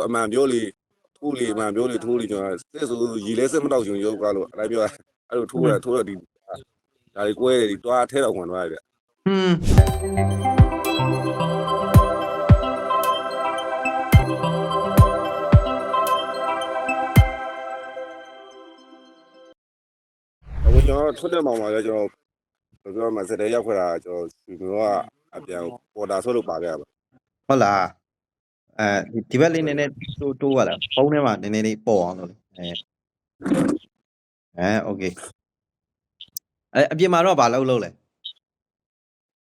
ဆိုအမှန်ပြောလေထိုးလေအမှန်ပြောလေထိုးလေကျွန်တော်စစ်ဆိုရီလဲစစ်မတော့ရှင်ရုပ်ကားလို့အဲ့ပြောအဲ့လိုထိုးရထိုးရဒီဒါလေးကွဲတယ်ဒီတွားထဲတော့ခွန်သွားရဗျဟွန်းအခုကျွန်တော်ထွက်တဲ့မောင်မှာလည်းကျွန်တော်ဘယ်ပြောမှစတဲ့ရောက်ခွက်တာကျွန်တော်ဒီမျိုးကအပြန်ပေါ်တာဆွဲလို့ပါခဲ့ရပါဟုတ်လား အဲဒီဒီဘက်လေးနည်းနည်းတိုးတိုးရတာဖုန်းထဲမှာနည်းနည်းလေးပေါ်အောင်လို့လေအဲအဲโอเคအဲအပြင်မှာတော့ဘာလုပ်လို့လဲ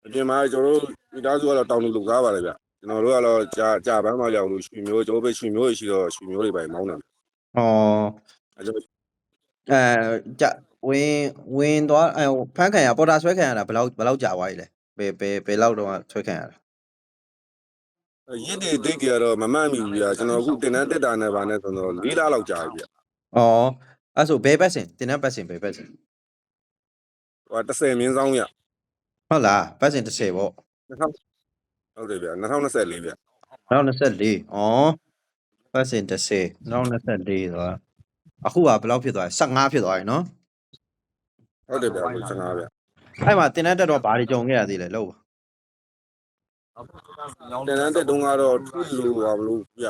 အပြင်မှာကျွန်တော်တို့မိသားစုကတော့တောင်လူလူကားပါလေဗျကျွန်တော်တို့ကတော့ကြာကြာပန်းမှရောက်လို့ရွှေမျိုးကျွန်တော်ပဲရွှေမျိုးရှိတော့ရွှေမျိုးတွေပဲမောင်းတယ် ဩ အဲကျွန်တော် အဲကြဝင်ဝင်သွားအဲဖန်ခံရပေါ်တာဆွဲခံရတာဘယ်လောက်ဘယ်လောက်ကြာသွားပြီလဲဘယ်ဘယ်ဘယ်လောက်တော့ဆွဲခံရတာ ရစ်တွေဒိတ်တွေကတော့မမှန်မိဘူးဗျာကျွန်တော်အခုတင်တန်းတက်တာနဲ့ဗာနဲ့ဆိုတော့၄လလောက်ကြာပြီဗျဩအဲ့ဆိုဘယ်ဘက်စင်တင်တဲ့ဘက်စင်ဘယ်ဘက်စင်ဟို30မြင်းဆောင်ဗျဟုတ်လားဘက်စင်30ပေါ့ဟုတ်တယ်ဗျ2024ဗျနောက်24ဩဘက်စင်30နောက်24ဆိုတော့အခုကဘယ်လောက်ဖြစ်သွားလဲ15ဖြစ်သွားပြီနော်ဟုတ်တယ်ဗျ15ဗျအဲ့မှာတင်တဲ့တက်တော့ဘာတွေကြုံခဲ့ရသေးလဲလို့ တင်တန်းတက်တုန်းကတော့ထူးလို့ပါမလို့ဗျ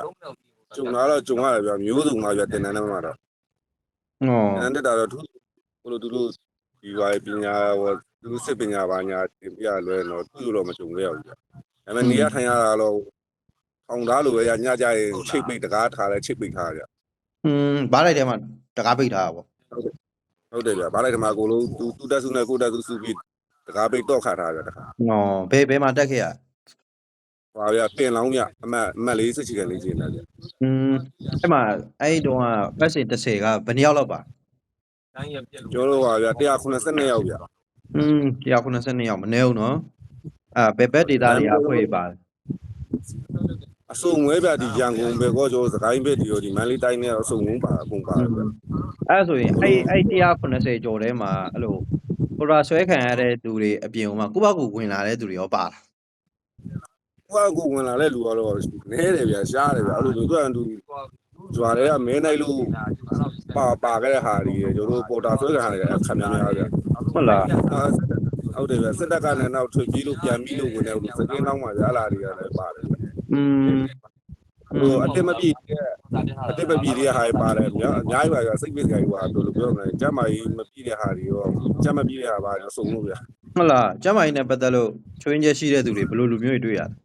ကျုံလာတော့ကျုံရတယ်ဗျမျိုးစုံပါဗျတင်တန်းထဲမှာတော့ဩတင်တန်းတက်တာတော့ထူးဘလို့သူတို့ဒီပါပညာဟောသူတို့စစ်ပညာပါညာတင်ပြလွဲတော့ထူးလို့တော့မကျုံခဲ့ရဘူးဗျဒါပေမဲ့နေရထိုင်ရတာတော့ထောင်သားလိုပဲညညကြရင်ချိတ်ပိတ်တကားထားလဲချိတ်ပိတ်ထားရဗျอืมဘားလိုက်ထဲမှာတကားပိတ်ထားတာပေါ့ဟုတ်တယ်ဗျဘာလိုက်ဓမ္မကိုလုံးသူသူတက်စုနဲ့ကိုတက်စုစုပြီးတကားပိတ်တော့ခါထားရတခါဩဘယ်ဘယ်မှာတက်ခဲ့ရ ပါဗျပင်လောင်းဗျအမတ်အမတ်လေးစစ်ချီကန်လေးချင်းတယ်ဗျ อืมအဲ့မှာအဲ့ဒီတော့ကဘက်စင်30ကဘယ်နှစ်ယောက်လောက်ပါ ကျွန်တော်တို့ပါဗျ182ယောက်ဗျ อืม192ယောက်မနေဘူးနော်အာဘယ်ဘက်ဒေတာတွေအခွေပါလဲ အစုံငွဲဗျဒီရန်ကုန်ပဲကောကျော်စကိုင်းဘက်ဒီရောဒီမန္တလေးတိုင်းနဲ့အစုံငုံပါအကုန်ပါတယ်ဗျ အဲ့ဒါဆိုရင်အဲ့အဲ့190ကျော်ထဲမှာအဲ့လိုဟိုရာဆွဲခံရတဲ့သူတွေအပြင်မှာကိုယ့်ဘကူဝင်လာတဲ့သူတွေရောပါလား ဟိုကကိုဝင်လာတဲ့လူကတော့နဲတယ်ဗျရှားတယ်ဗျအဲ့လိုလူကတူကြွာတွေကမဲနိုင်လို့ပါပါခဲ့တဲ့ဟာတွေကျွန်တော်တို့ပေါ်တာဆွဲခံရတယ်အခမ်းများများဗျဟုတ်လားဟုတ်တယ်ဗျစစ်တပ်ကလည်းနောက်ထွေပြီးလို့ပြန်ပြီးလို့ဝင်တယ်စကင်းနောက်မှာရလာတွေကလည်းပါတယ်อืมဟိုအတက်မပြည့်တဲ့အတက်မပြည့်တဲ့ဟာတွေပါတယ်အများအများကြီးပါဗျစိတ်ပစ္စည်းတွေဟာဘယ်လိုပြောမလဲကျမကြီးမပြည့်တဲ့ဟာတွေရောကျမပြည့်တဲ့ဟာပါတော့စုံလို့ဗျဟုတ်လားကျမ်းမာရေးနဲ့ပတ်သက်လို့ချွင်းချက်ရှိတဲ့သူတွေဘယ်လိုလူမျိုးတွေတွေ့ရလဲ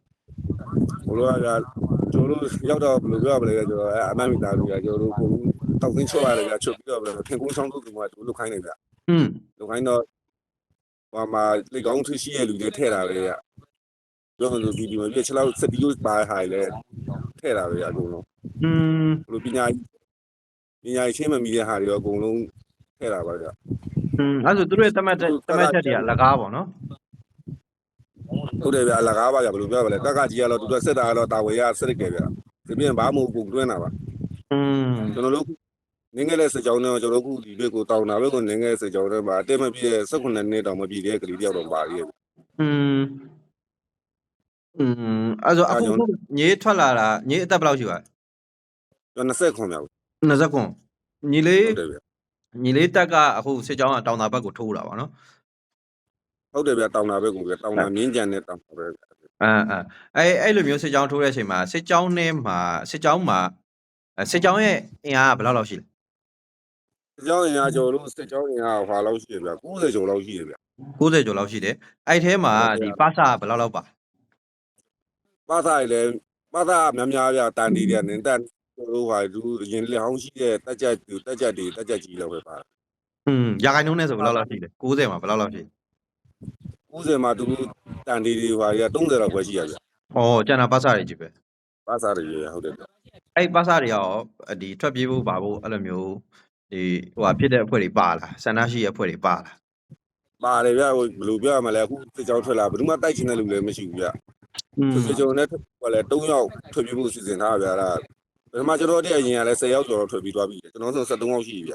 ဘလိုကကျွန်တော်တို့ရောက်တော့ဘယ်လိုပြောရမလဲကျွန်တော်အမမီတာလူကကျွန်တော်တို့ကိုတောက်သိန်းချောရတယ်ဗျချုပ်ပြီးတော့ခင်ကုန်းချောင်းတို့ကမှတို့လုခိုင်းနေဗျ อืม လုခိုင်းတော့ဟိုမှာလေကောင်းထွရှိရဲ့လူတွေထည့်တာပဲဗျပြောလို့ဗီဒီယိုပြချက်လောက်စတီယိုပါဟာလေထည့်တာပဲအကုန်လုံး อืม ဘလိုပညာပညာချင်းမမီတဲ့ဟာတွေရောအကုန်လုံးထည့်တာပါဗျ อืมအဲ့ဒါဆိုသူတို့ရဲ့တမတ်တက်တမတ်ချက်တွေကလကားပေါ့နော် ဟုတ်တယ်ဗျအလကားပါဗျဘယ်လိုပြောပါလဲကကကြီးကတော့သူကစစ်တာကတော့တာဝေရစစ်ရခဲ့ဗျဒီပြင်ဘာမှမဟုတ်ဘူးတွင်းတာပါ อืม ကျွန်တော်တို့နင်းငယ်တဲ့စစ်ကြောင်းနဲ့ကျွန်တော်တို့ခုဒီဘက်ကိုတောင်းတာဘက်ကိုနင်းငယ်စစ်ကြောင်းနဲ့မှာအတက်မပြည့်တဲ့18နှစ်တောင်မပြည့်တဲ့ကလေးတယောက်တော့ပါသေးတယ် อืมอืมအဲ့ဒါဆိုအခုခုညေးထွက်လာတာညေးအသက်ဘယ်လောက်ရှိပါလဲ ကျွန်တော်20ခွန်မြောက် 20ခွန်ညီလေး ဟုတ်တယ်ဗျ ညီလေးတက်ကအခုစစ်ကြောင်းကတောင်တာဘက်ကိုထိုးတာပါနော် ဟုတ်တယ်ဗျတောင်းတာဘက်ကိုဗျတောင်းတာမြင်းကြံနဲ့တောင်းတာပဲအာအာအဲ့အဲ့လိုမျိုးစစ်ကြောင်းထိုးတဲ့အချိန်မှာစစ်ကြောင်းနဲ့မှာစစ်ကြောင်းမှာအဲစစ်ကြောင်းရဲ့အင်အားကဘယ်လောက်လောက်ရှိလဲစစ်ကြောင်းရင်အားကျွန်တော်တို့စစ်ကြောင်းရင်အားဟွာလောက်ရှိတယ်ဗျ90ကျော်လောက်ရှိတယ်ဗျ90ကျော်လောက်ရှိတယ်အဲ့ထဲမှာဒီပါစာကဘယ်လောက်လောက်ပါပါသားရည်လည်းပါသားများများဗျတန်တီတွေနင်းတန်ကျွန်တော်တို့ဟာသူရင်လျောင်းရှိတဲ့တက်ကြက်တက်ကြက်တွေတက်ကြက်ကြီးလောက်ပဲပါอืมရာခိုင်နှုန်းနဲ့ဆိုဘယ်လောက်လောက်ရှိလဲ90မှာဘယ်လောက်လောက်ရှိလဲ 90မှာသူတန်တီတွေဟာရ30လောက်ပဲရှိရဗျ ဩကျန်တာပါစာတွေကြီးပဲ ပါသားတွေဟုတ်တယ်ဗျ အဲ့ပါစာတွေရောဒီထွက်ပြေးဖို့ပါဖို့အဲ့လိုမျိုးဒီဟိုဟာဖြစ်တဲ့အဖွဲ့တွေပါလားဆန္ဒရှိတဲ့အဖွဲ့တွေပါလား ပါတယ်ဗျဟိုဘယ်လိုပြောရမလဲအခုစစ်ကြောင်းထွက်လာဘယ်သူမှတိုက်ချင်တဲ့လူလည်းမရှိဘူးဗျ อืม စစ်ကြောင်းနဲ့ထွက်ကလည်း3ယောက်ထွက်ပြေးဖို့စီစဉ်ထားဗျာလားပထမကျွန်တော်တည်းအရင်ကလည်း10ယောက်ကျော်တော့ထွက်ပြီးသွားပြီကျွန်တော်ဆို73ယောက်ရှိပြီဗျ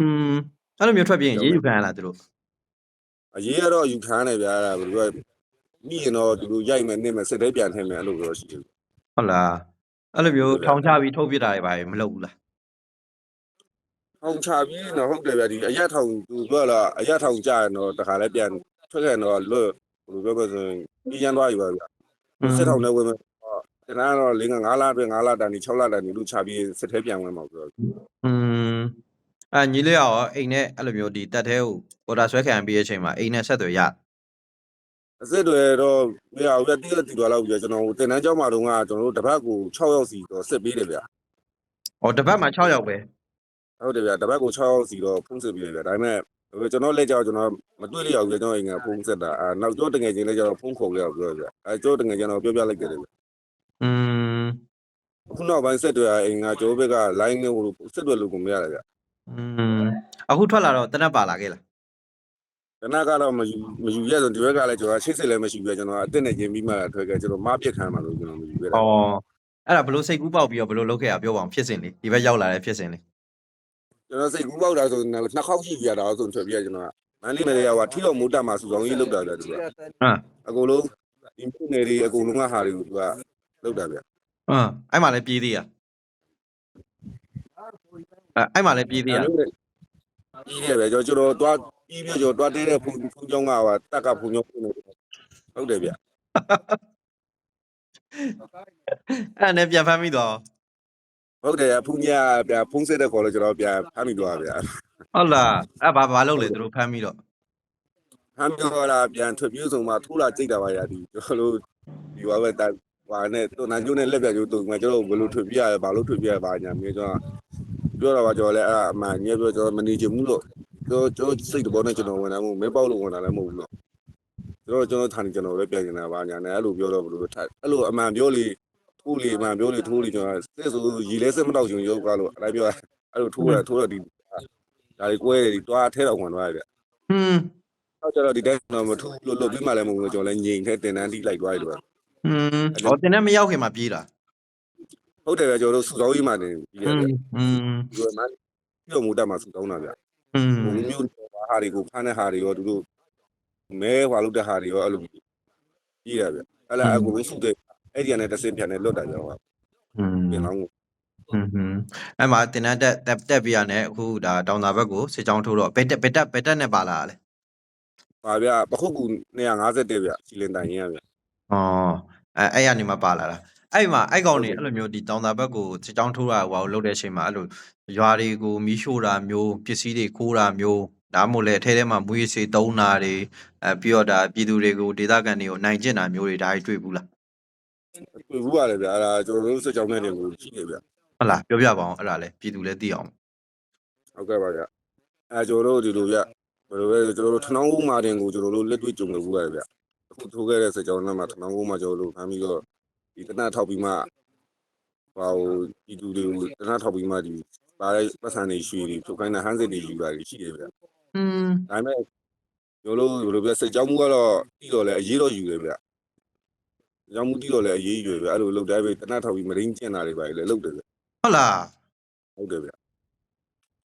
อืมအဲ့လိုမျိုးထွက်ပြေးရင်ရေးယူခံရလားသူတို့ အရေးကတော့ယူခန်းနေဗျာလားဘယ်လိုပြောမိရင်တော့သူတို့ရိုက်မယ်နစ်မယ်စစ်တဲပြန်ထည့်မယ်အဲ့လိုတော့ရှိတယ်ဟုတ်လားအဲ့လိုမျိုးထောင်ချပြီးထုတ်ပြတာတွေပါမလုပ်ဘူးလားထောင်ချပြီးတော့ဟုတ်တယ်ဗျဒီအရက်ထောင်သူပြောလာအရက်ထောင်ကြရင်တော့တခါလဲပြန်ထွက်ခဲ့တော့လွတ်ဘယ်လိုပြောမလဲဆိုရင်ပြီးရန်သွားပြီပါဗျစစ်ထောင်နဲ့ဝင်မယ်တော့တနင်္လာတော့၄9လအတွင်း9လတန်ဒီ6လတန်ဒီလူချပြီးစစ်ထဲပြန်ဝင်မှာပြောอืม အဲညီလေးရောအိမ်နဲ့အဲ့လိုမျိုးဒီတက်သေးကိုပေါ်တာဆွဲခံပြီးတဲ့အချိန်မှာအိမ်နဲ့ဆက်သွယ်ရအစစ်တွေတော့မရဘူးဗျတိရတီသွားလောက်ပြီကျွန်တော်တင်တန်းကျောင်းမှာတုန်းကကျွန်တော်တို့တစ်ပတ်ကို6ရောက်စီတော့စစ်ပေးတယ်ဗျ။ဩတစ်ပတ်မှာ6ယောက်ပဲဟုတ်တယ်ဗျတစ်ပတ်ကို6ရောက်စီတော့ဖုန်းစစ်ပေးတယ်ဗျဒါပေမဲ့ကျွန်တော်လက်ကြောကျွန်တော်မတွေ့ရအောင်ကျွန်တော်အိမ်ကဖုန်းဆက်တာအဲနောက်ကျောတငယ်ချင်းလည်းကျွန်တော်ဖုန်းခေါ်လိုက်အောင်ပြောဗျအဲကျောတငယ်ချင်းတော့ပြောပြလိုက်တယ်ဗျ။อืมခုနောက်ပိုင်းဆက်တွေအိမ်ကကျောဘက်က line ကိုဆက်တွေလို့ကိုမရတယ်ဗျ อืมအခုထွက်လာတော့တနက်ပါလာခဲ့လားတနက်ကတော့မယူမယူရဆိုဒီဘက်ကလည်းကျွန်တော်ချိတ်စစ်လည်းမရှိဘူးကျွန်တော်အတက်နဲ့ကျင်းပြီးမှထွက်ခဲ့ကျွန်တော်မပြစ်ခံမှာလို့ကျွန်တော်မယူခဲ့။တာဩအဲ့ဒါဘလို့စိတ်ကူးပေါက်ပြီးတော့ဘလို့လုပ်ခဲ့ရပြောပါအောင်ဖြစ်စဉ်လေးဒီဘက်ရောက်လာတဲ့ဖြစ်စဉ်လေးကျွန်တော်စိတ်ကူးပေါက်တာဆိုနှစ်ခေါက်ရှိပြတာဆိုထွက်ပြီးကျွန်တော်မန်လေးမယ်ရကထီတော့မိုးတက်မှာစုဆောင်ကြီးလောက်တာဗျသူက။ဟမ်အကုန်လုံးဒီမြို့နယ်တွေအကုန်လုံးကဟာတွေကိုသူကလောက်တာဗျဟမ်အဲ့မှာလည်းပြေးသေးရ။ အဲ့အဲ့မှာလည်းပြေးသေးရကြီးတယ်ပဲကျွန်တော်ကျွန်တော်တွားပြီးပြီးကျွန်တော်တွားတဲတဲ့ဖုန်းဖုန်းကြောင်းကဟာတက်ကဖုန်းကြောင်းဟုတ်တယ်ဗျ။အဲ့ဒါနဲ့ပြန်ဖမ်းမိတော့ဟုတ်တယ်ဖုန်းကြီးကဖုန်းဆက်တဲ့ခေါ်လို့ကျွန်တော်ပြန်ဖမ်းမိသွားဗျာဟုတ်လားအဲ့ဘာဘာလုပ်လဲသူတို့ဖမ်းပြီးတော့ဟမ်းပြောတာပြန်ထွက်ပြေးဆုံးမှာထိုးလာကြိတ်တာပါရာဒီကျွန်တော်တို့ဒီဘာပဲတိုင်ဟာနဲ့တုံနာကျိုးနဲ့လက်ပြကျိုးတုံမှာကျွန်တော်ဘယ်လိုထွက်ပြေးရလဲဘာလို့ထွက်ပြေးရပါညာမြေကျွန်တော် ပြောတော့ပါကျွန်တော်လည်းအဲ့အမှန်ညပြောကျွန်တော်မနေချင်ဘူးလို့ကျွန်တော်ကျွန်တော်စိတ်တဘောနဲ့ကျွန်တော်ဝင်လာမှုမဲပေါက်လို့ဝင်လာလည်းမဟုတ်ဘူးလို့ကျွန်တော်ကျွန်တော်ထိုင်ကျွန်တော်ပဲပြန်နေတာပါညာနဲ့အဲ့လိုပြောတော့ဘယ်လိုထိုင်အဲ့လိုအမှန်ပြောလေထိုးလေအမှန်ပြောလေထိုးလေကျွန်တော်စစ်ဆိုရီလဲစစ်မတော့ရှင်ရုပ်ကားလို့အဲ့ပြောအဲ့လိုထိုးရထိုးရဒီဒါလေးကွဲတယ်ဒီတွားထဲတော့ဝင်သွားတယ်ဟွန်းနောက်ကျတော့ဒီတိုင်းတော့မထူးလို့လွတ်ပြီးမှလည်းမဟုတ်ဘူးကျွန်တော်လည်းငြိမ်ထဲတင်တန်းတိလိုက်သွားတယ်လို့ဟွန်းဟောတင်နဲ့မရောက်ခင်မှာပြေးတာ ဟုတ်တယ်ပဲကျွန်တော်တို့စုဆောင်ကြီးမှတင်ပြီးဟွတယ်န်းဗျဟွန်းဒီမှာပြုံမူတက်မှာစုဆောင်တာဗျဟွန်းဟိုမျိုးဟာတွေကိုဖမ်းတဲ့ဟာတွေရောသူတို့မဲဟွာလို့တဲ့ဟာတွေရောအဲ့လိုပြီးရဗျအဲ့လားအကူလုံးစုတဲ့အဲ့ဒီကနေတစ်စင်းပြန်နေလွတ်တာကြောင့်ဟွန်းပြင်လောင်းကိုဟွန်းဟွန်းအဲ့မှာတင်နဲ့တက်တက်တက်ပြရနဲ့အခုဒါတောင်သာဘက်ကိုစစ်ကြောင်းထိုးတော့ဘယ်တက်ဘယ်တက်ဘယ်တက်နဲ့ပါလာလဲပါဗျပခုတ်ကူ250ဗျစီလင်တိုင်ရင်းဗျဩအဲအဲ့ရနေမှာပါလာတာ အဲ့မှာအဲ့ကောင်နေအဲ့လိုမျိုးဒီတောင်သာဘက်ကိုစစ်ကြောင်းထိုးတာဟိုလုပ်တဲ့အချိန်မှာအဲ့လိုရွာတွေကိုမီးရှို့တာမျိုးပစ္စည်းတွေခိုးတာမျိုးဒါမှမဟုတ်လေအထဲထဲမှာမွေးစေတုံးတာတွေအဲပြီးတော့ဒါပြည်သူတွေကိုဒေသခံတွေကိုနိုင်ကျင့်တာမျိုးတွေဒါတွေတွေ့ဘူးလားတွေ့ဘူးပါတယ်ဗျအဲ့ဒါကျွန်တော်တို့စက်ကြောင်းတဲ့တွေကိုရှိတယ်ဗျဟုတ်လားပြောပြပါအောင်အဲ့ဒါလေပြည်သူလည်းသိအောင်ဟုတ်ကဲ့ပါဗျအဲကျွန်တော်တို့ဒီလိုဗျဘယ်လိုလဲကျွန်တော်တို့ထနောင်းဦးမာတင်ကိုကျွန်တော်တို့လက်တွေ့ကြုံလို့ဘူးပါတယ်ဗျအခုထိုးခဲ့တဲ့စက်ကြောင်းထဲမှာထနောင်းဦးမာကျွန်တော်တို့ဖမ်းပြီးတော့ ဒီတနထောက်ပြီးမှဟိုဒီလူတွေကိုတနထောက်ပြီးမှဒီပါတဲ့ပတ်စံတွေရွှေတွေထုတ်ခိုင်းတာဟန်းစစ်တွေယူတာတွေရှိတယ်ဗျอืมဒါပေမဲ့ပြောလို့ဘယ်လိုပြောစိတ်ကြောက်မှုကတော့ပြီးတော့လဲအရေးတော့ယူတယ်ဗျကြောက်မှုတိတော့လဲအရေးယူတယ်ဗျအဲ့လိုလောက်တိုင်းပဲတနထောက်ပြီးမရင်းကျင်တာတွေပါလေလောက်တယ်ဗျဟုတ်လားဟုတ်တယ်ဗျ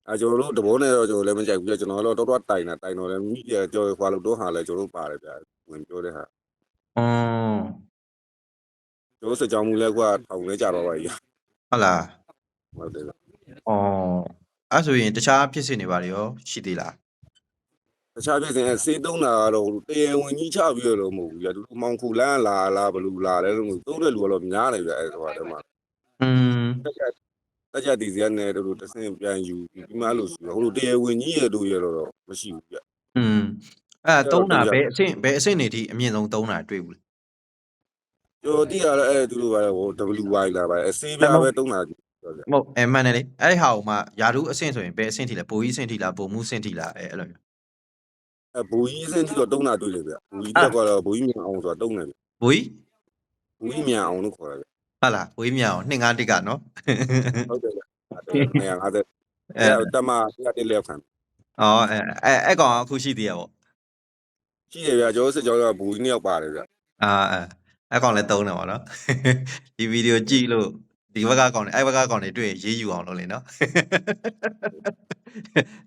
အဲကျွန်တော်တို့တဘောနဲ့တော့ကျွန်တော်လည်းမကြိုက်ဘူးပြကျွန်တော်တော့တော့တော့တိုင်တာတိုင်တော့လည်းမိပြကြော်ခွာလို့တော့ဟာလဲကျွန်တော်တို့ပါတယ်ဗျဝင်ပြောတဲ့ဟာအင်း ကျွန်တော်စကြောင်းမှုလဲကွာထောင်လဲကြတော့ပါကြီး ဟုတ်လား ဟုတ်တယ်ဗျ ဩအဲ့ဆိုရင်တခြားဖြစ်စဉ်တွေပါရောရှိသေးလား တခြားပြည်စင်စေးသုံးတာကတော့တရားဝင်ကြီးချပြီးတော့မဟုတ်ဘူးဗျသူမောင်ခုလန်းလာလားဘလူလာလဲလို့သုံးတဲ့လူကတော့များတယ်ဗျအဲ့ဟိုဟာတည်းမှာ อืม တက်ကြတက်ကြဒီဇိုင်းနဲ့တို့တဆင်ပြန်ယူပြီးမှလို့ဆိုတော့ဟိုလိုတရားဝင်ကြီးရတို့ရတော့မရှိဘူးဗျ อืมအဲ့ အဲ့တော့ သုံးတာ သူရ ဘယ်အဆင့်ဘယ်အဆင့်နေထိအမြင့်ဆုံးသုံးတာတွေ့ဘူးလဲ ကျော်တိရလည်းအဲ့သူတို့ကဟို WY လာပါအစေးပြပဲတုံးတာပြောဗျမဟုတ်အဲမှန်တယ်လေအဲ့ဟာဟိုမှာယာရုအဆင့်ဆိုရင်ဘယ်အဆင့်ထိလဲပိုကြီးအဆင့်ထိလားပိုမှုအဆင့်ထိလားအဲအဲ့လိုမျိုးအဲဘူကြီးစင်းတိတော့တုံးတာတွေ့လေဗျဘူကြီးတက်ကတော့ဘူကြီးမြန်အောင်ဆိုတာတုံးတယ်ဗျဘိုးကြီးဘူကြီးမြန်အောင်လို့ခေါ်တယ်ဗျဟုတ်လားဘိုးကြီးမြောင်2 5တစ်ကနော်ဟုတ်တယ်ဗျ150အဲတမ1တက်လက်ခံอ๋อအဲအဲအဲ့ကောင်ကအခုရှိသေးရပေါ့ရှိတယ်ဗျကျော်စစ်ကျော်ကဘူကြီးနှစ်ယောက်ပါတယ်ဗျအာအဲ အဲ့ကောင်လည်းသုံးတယ်ပေါ့နော်ဒီဗီဒီယိုကြည့်လို့ဒီဘက်ကကောင်နေအဲ့ဘက်ကကောင်နေတွေ့ရင်ရေးယူအောင်လုပ်လေနော်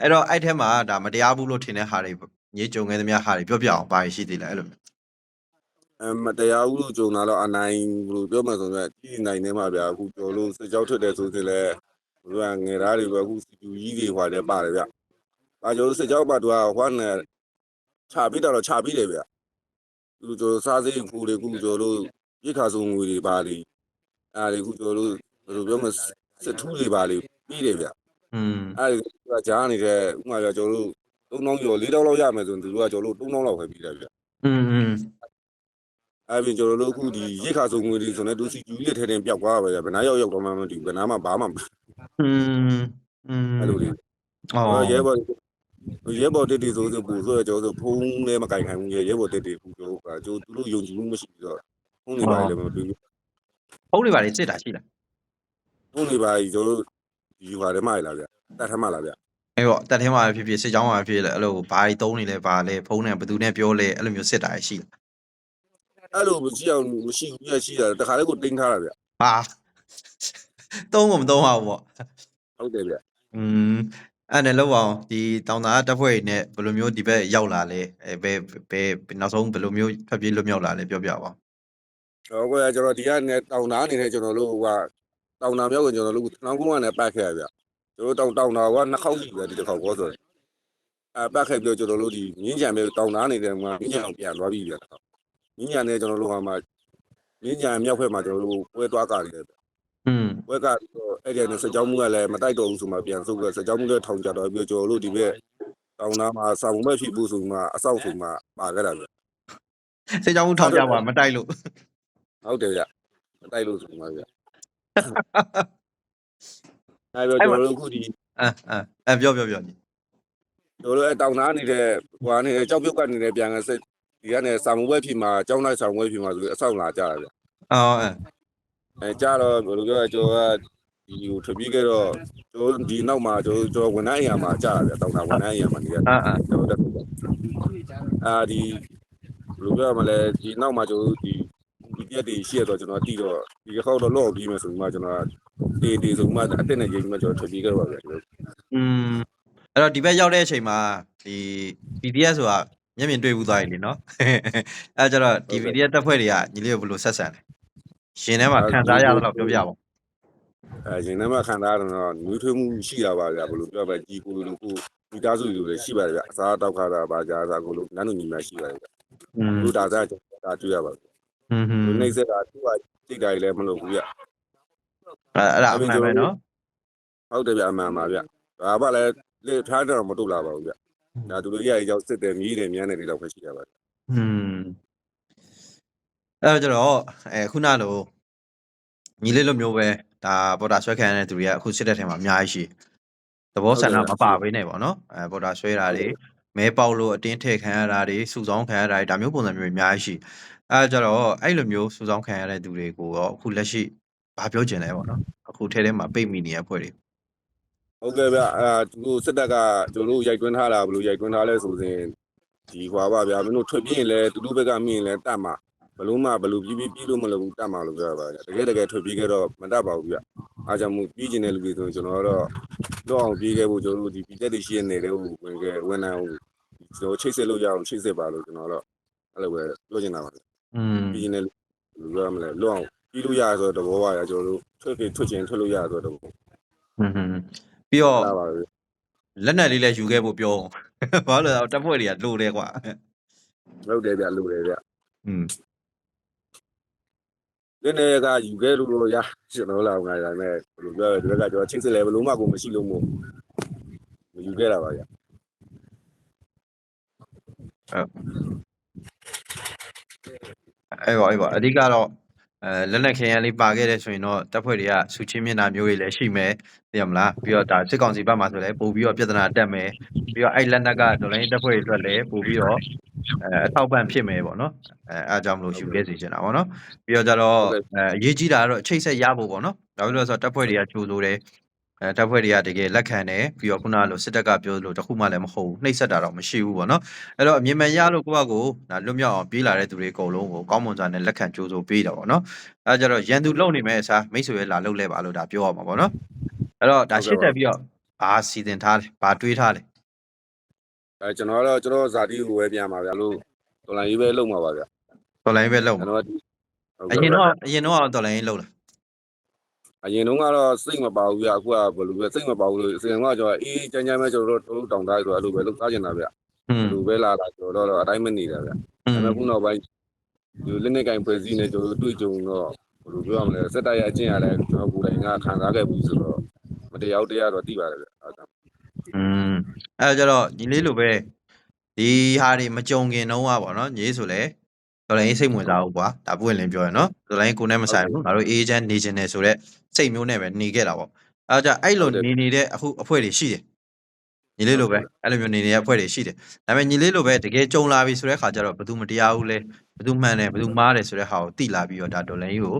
အဲ့တော့အဲ့ထဲမှာဒါမတရားဘူးလို့ထင်တဲ့ဟာတွေညစ်ကြုံခဲ့သမျှဟာတွေပြောပြအောင်ပါရရှိသေးလားအဲ့လိုမျိုးအမတရားဘူးလို့ကြုံလာတော့အနိုင်လို့ပြောမှဆိုတော့ပြည်နိုင်နေမှာဗျာအခုကျော်လို့စကြောက်ထွက်တယ်ဆိုရင်လည်းဘုရားငယ်သားတွေပဲအခုစီတူကြီးတွေဟွာတယ်ပါတယ်ဗျ။အာကျော်စကြောက်ပါတော့ဟွာနဲ့ခြာပြီးတော့ခြာပြီးတယ်ဗျ။ သူကျော်စားစိတ်ကူတွေကူကျော်လို့ပြစ်ခါစုံငွေတွေပါလိအားတွေကူကျော်လို့ဘယ်လိုပြောမစစ်ထူးတွေပါလိပြီးတယ်ဗျ อืม ။အဲ့ဒီကကြားနေတဲ့ဥမာပြကျော်လို့3000ကျော်4000လောက်ရမယ်ဆိုရင်သူတို့ကကျော်လို့3000လောက်ပဲပြီးတယ်ဗျ อืมอืม အဲ့ပြင်ကျွန်တော်တို့အခုဒီရိတ်ခါစုံငွေတွေဆိုနေတူစီကျူလေးထဲတင်ပျောက်သွားပါပဲဘယ်နာရောက်ရောက်တော့မှမသိဘူးဘယ်နာမှဘာမှမ อืมอืม အဲ့လိုတွေ อ๋อ ရဲဘော် ရဲဘော်တက်တီဆိုဆိုပူဆိုကျွန်တော်တို့ဖုန်းလည်းမကင်ခိုင်းဘူးရဲဘော်တက်တီပူတော့ကကျွန်တော်တို့ယုံကြည်မှုမရှိဘူးတော့ဖုန်းတွေပါလည်းမပြီးဘူးဟုတ်တွေပါလေစစ်တာရှိလားဖုန်းတွေပါကျွန်တော်တို့ယူပါတယ်မလားဗျတတ်ထမလားဗျအဲ့တော့တက်ထဲမှာဖြစ်ဖြစ်စစ်ကြောင်းမှာဖြစ်လေအဲ့လိုဘာတွေတုံးနေလဲဘာလဲဖုန်းနဲ့ဘယ်သူနဲ့ပြောလဲအဲ့လိုမျိုးစစ်တာရှိလားအဲ့လိုမရှိအောင်မရှိဘူးရရှိတာတခါလေးကိုတင်းထားတာဗျဟာတုံးကမတုံးပါဘူးပေါ့ဟုတ်တယ်ဗျอืม အဲ့နဲ့လောက်အောင်ဒီတောင်သာတပ်ဖွဲ့တွေနဲ့ဘယ်လိုမျိုးဒီဘက်ရောက်လာလဲအဲဘယ်ဘယ်နောက်ဆုံးဘယ်လိုမျိုးဖက်ပြေးလွတ်မြောက်လာလဲပြောပြပါဦးဟောကွာကျွန်တော်ဒီကနေတောင်နာနေတဲ့ကျွန်တော်တို့ကတောင်နာမြောက်ကိုကျွန်တော်တို့နောင်ကုန်းကနေပတ်ခဲ့ရဗျကျွန်တော်တောင်တောင်နာကနှစ်ခေါက်ရှိတယ်ဒီတစ်ခေါက်ကောဆိုအဲပတ်ခဲ့ပြီးကျွန်တော်တို့ဒီမြင်းကြံပဲတောင်နာနေတဲ့မှာမြင်းကြံအောင်ပြန်သွားပြီဗျမြင်းကြံနဲ့ကျွန်တော်တို့ဟာမှာမြင်းကြံမြောက်ဖက်မှာကျွန်တော်တို့ပွဲသွားကြတယ် อืมပွဲကတော့အဲ့ဒီနဲ့စကြောင်းမှုကလည်းမတိုက်တော့ဘူးဆိုမှပြန်ဆုပ်ပြီးစကြောင်းမှုလည်းထောင်ကြတော့ပြီးကျွန်တော်တို့ဒီဘက်တောင်နာမှာစာမမဲ့ဖြစ်ဘူးဆိုမှအဆောက်ဆိုမှပါခဲ့တာဗျစစ်ကြောင်းထောင်ကြပါမတိုက်လို့ဟုတ်တယ်ဗျမတိုက်လို့ဆိုမှဗျအဲ့တော့ကျွန်တော်တို့ခုဒီအဲအဲအဲပြောပြောပြောညီတို့လည်းတောင်သားနေတဲ့ဟွာနေတဲ့ကြောက်ပြုတ်ကနေပြန်ကစစ်ဒီကနေစာမွေးဖြစ်မှာကျောင်းလိုက်စာမွေးဖြစ်မှာဆိုအဆောက်လာကြတာဗျအော် အဲအဲကြတော့ဘယ်လိုပြောလဲကျွန်တော်ကဒီကိုထွက်ပြီးခဲ့တော့ကျွန်တော်ဒီနောက်မှာကျွန်တော်ကျွန်တော်ဝန်ထမ်းအရာမှာကြတာဗျတောင်သားဝန်ထမ်းအရာမှာနေရအာအာကျွန်တော်တက်အာဒီဘယ်လိုပြောမလဲဒီနောက်မှာကျွန်တော်ဒီဒီပြက်တွေရှိရတော့ကျွန်တော်တီးတော့ဒီခေါက်တော့လော့ပြီးမယ်ဆိုမှကျွန်တော်တေးတေးဆိုမှအတက်နဲ့ရေးပြီးမှကျွန်တော်ထွက်ပြီးခဲ့တော့ဗျอืมအဲ့တော့ဒီဘက်ရောက်တဲ့အချိန်မှာဒီ PDF ဆိုတာမျက်မြင်တွေ့ဘူးသွားပြီလေနော်အဲကြတော့ဒီ PDF တပ်ဖွဲ့တွေကညီလေးကိုဘယ်လိုဆက်ဆံလဲ ရှင်ထဲမှာခံစားရတော့ပြောပြပါဦး အဲရင်ထဲမှာခံစားရတော့နွေးထွေးမှုရှိတာပါဗျာဘယ်လိုပြောပဲကြီးကိုလိုကိုမိသားစုလိုလည်းရှိပါတယ်ဗျအစားတောက်ခါတာပါကြာစားကိုလိုနန်းလူညီမရှိပါတယ်ဗျ อืม လူဒါစားကျွန်တော်ဒါတွေ့ရပါဘူး อืม လူနှိမ့်ဆက်တာသူ့ကစိတ်ကြိုက်လည်းမလုပ်ဘူးဗျ အဲ့အဲ့ဒါအမှန်ပဲနော် ဟုတ်တယ်ဗျအမှန်ပါဗျဒါမှလည်းလေထားတော့မတို့လာပါဘူးဗျဒါသူတို့ရရရောက်စစ်တယ်မြည်တယ်မြန်းတယ်ဒီလောက်ပဲရှိရပါ อืม အဲ့တော့ကျတော့အဲခုနလိုညီလေးလိုမျိုးပဲဒါပေါ်တာဆွဲခံရတဲ့သူတွေကအခုစစ်တဲ့ထဲမှာအများကြီးရှိသဘောဆန္ဒမပါဘဲနဲ့ပေါ့နော်အဲပေါ်တာဆွဲတာတွေမဲပေါက်လို့အတင်းထည့်ခံရတာတွေစုဆောင်းခံရတာတွေဒါမျိုးပုံစံမျိုးတွေအများကြီးရှိအဲဒါကြတော့အဲ့လိုမျိုးစုဆောင်းခံရတဲ့သူတွေကိုရောအခုလက်ရှိဘာပြောချင်လဲပေါ့နော်အခုထဲထဲမှာပိတ်မိနေတဲ့အဖွဲ့တွေဟုတ်ကဲ့ဗျအာသူတို့စစ်တပ်ကသူတို့ရိုက်တွင်းထားတာဘယ်လိုရိုက်တွင်းထားလဲဆိုရင်ဒီဟွာပါဗျာမင်းတို့ထွက်ပြေးရင်လည်းသူတို့ဘက်ကမြင်ရင်လည်းတတ်မှာ ဘလို့မှဘလို့ပြီးပြီးပြီးလို့မလုပ်ဘူးတတ်မှာလို့ပြောပါဗျာတကယ်တကယ်ထွက်ပြေးခဲ့တော့မတတ်ပါဘူးဗျအားကြောင့်မို့ပြီးကျင်တဲ့လူတွေဆိုရင်ကျွန်တော်တော့တော့အောင်ပြေးခဲ့ဖို့ကျွန်တော်တို့ဒီပြည်သက်တွေရှိနေတယ်ဟိုဝင်ခဲ့ဝန်ထမ်းဟိုကျွန်တော်ချိတ်ဆက်လို့ရအောင်ချိတ်ဆက်ပါလို့ကျွန်တော်တော့အဲ့လိုပဲပြောချင်တာပါ อืม ပြီးကျင်တဲ့လူဘယ်လိုပြောမလဲလွတ်အောင်ပြီးလို့ရဆိုတော့တဘောပါရကျွန်တော်တို့ထွက်ပြေးထွက်ချင်ထွက်လို့ရဆိုတော့ อืมပြီးတော့ လာပါပဲ လက်နက်လေးလည်းယူခဲ့ဖို့ပြောဘာလို့လဲဆိုတော့တပ်ဖွဲ့တွေကလိုတယ်ကွာ ဟုတ်တယ်ဗျလိုတယ်ဗျ อืม နည်းနည်းကယူခဲ့လို့လို့ရကျွန်တော်လာငါရမယ်ဘယ်လိုပြောလဲဒီဘက်ကကျွန်တော်ချိတ်ဆက်လဲဘလို့မှကိုမရှိလို့မို့မယူခဲ့တာပါဗျအဲ့ပါအဲ့ပါအဓိကတော့ အဲလက်နက်ခဲယမ်းလေးပါခဲ့တဲ့ဆိုရင်တော့တပ်ဖွဲ့တွေကစူချင်းမျက်နှာမျိုးတွေလည်းရှိမယ်သိရမလားပြီးတော့ဒါစစ်ကောင်စီဘက်မှာဆိုလည်းပို့ပြီးတော့ပြဿနာတက်မယ်ပြီးတော့အဲ့လက်နက်ကဒေါ်လာရင်းတပ်ဖွဲ့တွေအတွက်လည်းပို့ပြီးတော့အဲအထောက်ပံ့ဖြစ်မယ်ပေါ့နော်အဲအားကြောင့်မလို့ယူခဲ့စီချင်တာပေါ့နော်ပြီးတော့ကြတော့အဲအရေးကြီးတာကတော့အချိတ်ဆက်ရဖို့ပေါ့နော်ဒါဖြစ်လို့ဆိုတော့တပ်ဖွဲ့တွေကကြိုးဆိုတယ် အဲတပ်ဖွဲ့တွေကတကယ်လက်ခံတယ်ပြီးတော့ခုနကလိုစစ်တပ်ကပြောလို့တခုမှလည်းမဟုတ်ဘူးနှိပ်စက်တာတော့မရှိဘူးပေါ့နော်အဲ့တော့အမြင်မှန်ရလို့ကိုယ့်ဘက်ကိုဒါလွတ်မြောက်အောင်ပြေးလာတဲ့သူတွေအကုန်လုံးကိုကောင်းမွန်စွာနဲ့လက်ခံကြိုးစိုးပေးတာပေါ့နော်။အဲဒါကြတော့ရန်သူလုံနေမဲ့အစားမိတ်ဆွေရဲ့လာလုံလဲပါလို့ဒါပြောရမှာပေါ့နော်။အဲ့တော့ဒါရှစ်တက်ပြီးတော့ဘာစီစဉ်ထားလဲဘာတွေးထားလဲအဲကျွန်တော်တော့ကျွန်တော်ဇာတိကိုပဲပြန်ပါဗျာလို့ဒေါ်လာကြီးပဲလုံမှာပါဗျတော်လိုင်းပဲလုံကျွန်တော်ကဒီဟုတ်အကဲ့ရင်ဗျတော့အရင်တော့တော်လိုင်းလုံလား အရင်တုန်းကတော့စိတ်မပါဘူးဗျအခုကဘယ်လိုပဲစိတ်မပါဘူးလို့အရင်ကကျွန်တော်အေးချမ်းချမ်းပဲကျွန်တော်တို့တောင်းတာဆိုတော့အဲ့လိုပဲလုပ်စားကျင်တာဗျဘယ်လိုပဲလာလာကျွန်တော်တော့အတိုင်းမနေတာဗျဒါပေမဲ့ခုနောက်ပိုင်းဒီလက်နဲ့ကင်ဖွဲ့စည်းနေကျွန်တော်တို့တွေ့ကြုံတော့ဘယ်လိုပြောရမလဲစက်တိုက်ရအကျင့်ရလဲကျွန်တော်ကိုယ်တိုင်ကခံစားခဲ့ဘူးဆိုတော့မတရားတရားတော့သိပါတယ်ဗျအဲ့ဒါอืมအဲ့တော့ကျတော့ညီလေးလိုပဲဒီဟာတွေမကြုံခင်တုန်းကပေါ့နော်ညီလေးဆိုလဲတော်လိုင်းစိတ်ဝင်စားဘူးကွာဒါပွင့်လင်းပြောရနော်တော်လိုင်းကိုနဲ့မဆိုင်ဘူးငါတို့အေဂျင့်နေချင်တယ်ဆိုတော့ စိတ်မျိုးနဲ့ပဲနေခဲ့တာပေါ့အဲ့တော့ကျအဲ့လိုနေနေတဲ့အခုအဖွဲ့တွေရှိတယ်ညီလေးလိုပဲအဲ့လိုမျိုးနေနေတဲ့အဖွဲ့တွေရှိတယ်ဒါပေမဲ့ညီလေးလိုပဲတကယ်ကြုံလာပြီဆိုတဲ့ခါကျတော့ဘယ်သူမတရားဘူးလဲဘယ်သူမှန်တယ်ဘယ်သူမှားတယ်ဆိုတဲ့ဟာကိုသိလာပြီးတော့ဒါတော်လိုင်းကို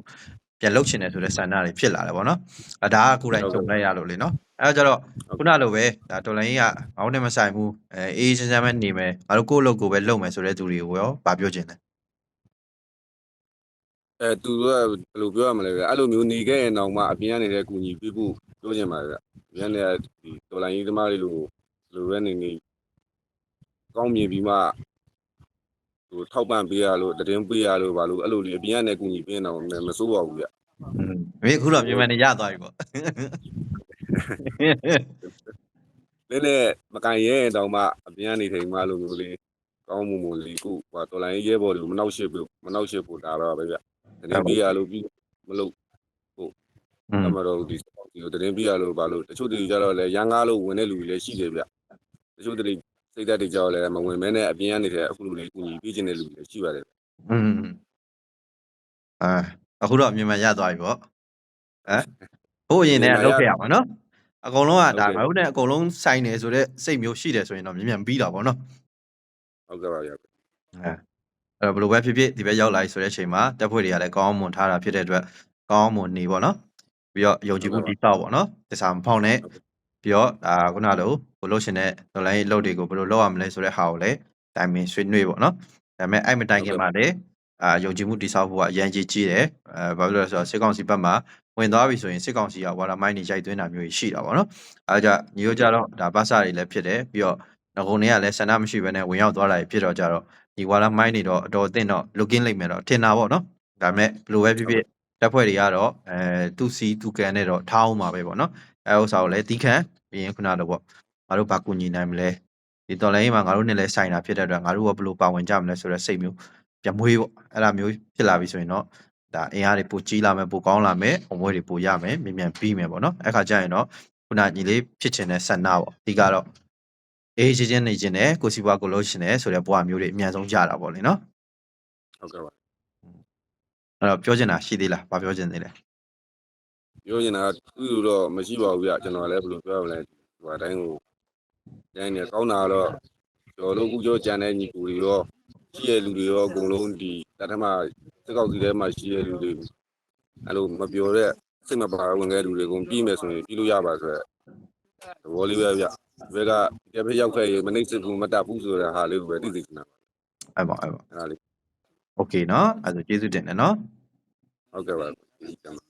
ပြန်လှုပ်ချင်တယ်ဆိုတဲ့ဆန္ဒတွေဖြစ်လာတယ်ပေါ့နော်အဲဒါကကိုယ်တိုင်ကြုံလိုက်ရလို့လေနော်အဲ့တော့ကျတော့ခုနလိုပဲဒါတော်လိုင်းကြီးကငါတို့နဲ့မဆိုင်ဘူးအဲအေးချမ်းချမ်းပဲနေမယ်ငါတို့ကိုယ့်အလုပ်ကိုပဲလုပ်မယ်ဆိုတဲ့သူတွေကိုရောဗာပြောချင်တယ် အဲသူတို့ကဘယ်လိုပြောရမလဲဗျအဲ့လိုမျိုးနေခဲ့ရင်တော့မှအပြင်ကနေလည်းကူညီပေးဖို့ပြောချင်ပါတယ်ဗျအပြင်ကနေဒီဒေါ်လာကြီးသမားတွေလိုလိုပဲနေနေကောင်းမြင်ပြီးမှဟိုထောက်ပံ့ပေးရလို့တည်င်းပေးရလို့ဘာလို့အဲ့လိုလေးအပြင်ကနေကူညီပေးနေတော့မစိုးပါဘူးဗျอืมမင်းအခုတော့မြန်မာနေရသွားပြီပေါ့နည်းနည်းမကန်ရဲရင်တော့မှအပြင်ကနေထိန်မှလို့မျိုးလေးကောင်းမှုမှုလေးခုဟိုဒေါ်လာကြီးရဲဘော်တွေကိုမနှောက်ရှစ်ဖို့မနှောက်ရှစ်ဖို့ဒါတော့ပဲဗျ တင်းပြရလို့ပြီးမလို့ဟုတ်အမတော်ဒီဒီတင်းပြရလို့ဘာလို့တချို့တွေကြတော့လဲရန်ကားလို့ဝင်တဲ့လူတွေလည်းရှိတယ်ဗျတချို့တွေစိတ်ဓာတ်တွေကြတော့လဲမဝင်မဲနဲ့အပြင်ကနေတဲ့အခုလူတွေကူညီပေးခြင်းတဲ့လူတွေရှိပါတယ်อืมအာအခုတော့မြန်မာရသွားပြီပေါ့ဟမ်ဟိုအရင်တည်းကလုပ်ခဲ့ရမှာနော်အကုန်လုံးကဒါငါတို့နဲ့အကုန်လုံးဆိုင်နေဆိုတော့စိတ်မျိုးရှိတယ်ဆိုရင်တော့မြန်မြန်ပြီးတာပေါ့နော်ဟုတ်ကဲ့ပါဗျာအဲ အဲ့တော့ဘယ်လိုပဲဖြစ်ဖြစ်ဒီဘက်ရောက်လာပြီဆိုတဲ့အချိန်မှာတက်ဖွဲ့တွေကလည်းကောင်းအောင်မွန်ထားတာဖြစ်တဲ့အတွက်ကောင်းအောင်မွန်နေပေါ့နော်ပြီးတော့ယုံကြည်မှုတည်ဆောက်ပေါ့နော်တစ္ဆာမဖောင်းနဲ့ပြီးတော့ဒါခုနလိုဘလို့ရှင်တဲ့ဒေါ်လာရေးအလုပ်တွေကိုဘယ်လိုလုပ်ရမလဲဆိုတဲ့ဟာကိုလည်းတိုင်ပင်ဆွေးနွေးပေါ့နော်ဒါပေမဲ့အဲ့မတိုင်ခင်မှာလည်းအာယုံကြည်မှုတည်ဆောက်ဖို့ကအရန်ကြီးကြီးတယ်အဲဘာလို့လဲဆိုတော့စစ်ကောင်စီဘက်မှာဝင်သွားပြီဆိုရင်စစ်ကောင်စီကဝါလာမိုင်းတွေရိုက်သွင်းတာမျိုးကြီးရှိတာပေါ့နော်အဲဒါကြညီတို့ကြတော့ဒါဘာစာတွေလည်းဖြစ်တယ်ပြီးတော့ငကုံတွေကလည်းဆန္ဒမရှိဘဲနဲ့ဝင်ရောက်သွားတာဖြစ်တော့ကြတော့ ဒီဝါလာမိုင်းနေတော့အတော်အသင့်တော့ looking လိုက်မယ်တော့ထင်တာပေါ့နော်ဒါပေမဲ့ဘယ်လိုပဲဖြစ်ဖြစ်တက်ဖွဲ့တွေကတော့အဲသူစီသူကန်နဲ့တော့ထားအောင်ပါပဲပေါ့နော်အဲဥစ္စာကိုလည်းတီးခန့်ပြီးရင်ခုနတော့ပေါ့ငါတို့ဘာကူညီနိုင်မလဲဒီတော်လိုင်းမှာငါတို့နဲ့လည်းဆိုင်တာဖြစ်တဲ့အတွက်ငါတို့ကဘယ်လိုပါဝင်ကြမလဲဆိုတော့စိတ်မျိုးပြမွေးပေါ့အဲ့လိုမျိုးဖြစ်လာပြီဆိုရင်တော့ဒါအင်အားတွေပိုကြီးလာမယ်ပိုကောင်းလာမယ်အမွေတွေပိုရမယ်မြန်မြန်ပြီးမယ်ပေါ့နော်အဲ့ခါကျရင်တော့ခုနညီလေးဖြစ်ချင်တဲ့ဆန္ဒပေါ့ဒီကတော့ အေးချင်းချင်းနေချင်းနဲ့ကိုစီပွားကိုလို့ရှင်တယ်ဆိုတဲ့ဘဝမျိုးတွေအများဆုံးကြတာပေါ့လေနော်ဟုတ်ကဲ့ပါအဲ့တော့ပြောချင်တာရှိသေးလားဘာပြောချင်သေးလဲပြောချင်တာသူ့လိုတော့မရှိပါဘူးဗျကျွန်တော်လည်းဘယ်လိုပြောရမလဲဟိုအတိုင်းကိုတိုင်းနေကောင်းတာတော့ကျော်လို့အခုကျော်ကြံတဲ့ညီကူတွေရောရှိရလူတွေရောအကုန်လုံးဒီတထမစက်ကောက်စီထဲမှာရှိရလူတွေအဲ့လိုမပြောတဲ့စိတ်မပါဝင်ခဲ့လူတွေကုန်ပြီးမယ်ဆိုရင်ပြီးလို့ရပါဆိုတော့သဘောလေးပဲဗျ ဘက်ကတပည့်ရောက်ခဲ့ရင်မနှိမ့်စစ်ဘူးမတတ်ဘူးဆိုတဲ့ဟာလေးကိုပဲသိသိချင်တာ အဲ့ပါအဲ့ပါ အဲ့ဒါလေး โอเคเนาะအဲ့ဒါဆိုကျေးဇူးတင်တယ်เนาะ ဟုတ်ကဲ့ပါဒီကမှာ